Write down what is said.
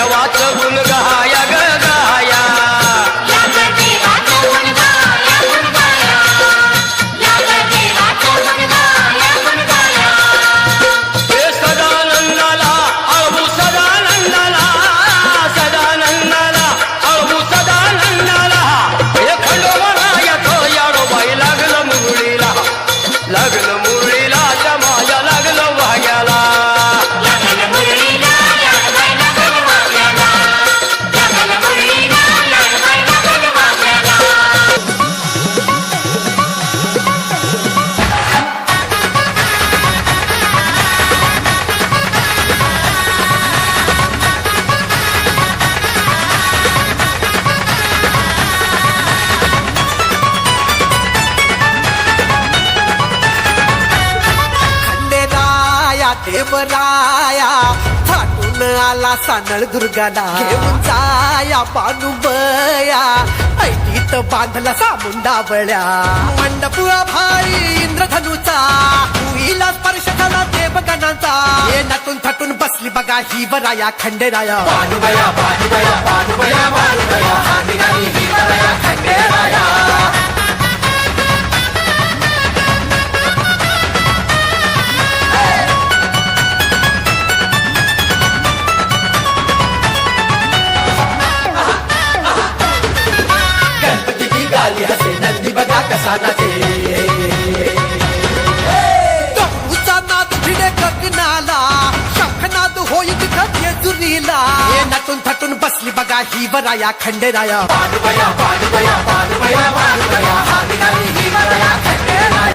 देवाचं गुण गहाया ग देवराया थाटून आला सानळ दुर्गाला. घेऊन जाया पानुबया ऐटीत बांधला सामुंडा बळ्या. मंडप भाई इंद्रधनुचा. पुईला स्पर्श झाला देवगणांचा. हे नटून थटून बसली बघा ही वराया खंडेराया. पानुबया पानुबया पानुबया पानुबया हानी निघाली ही वराया खंडेराया. बघा कसा नाचे गौचा नाद भिडे गगनाला शंखनाद होई तिथं जेजुरीला हे नटून थटून बसली बघा ही वराया खंडेराया पानुबया पानुबया पानुबया पानुबया हा निघाली ही वराया खंडेराया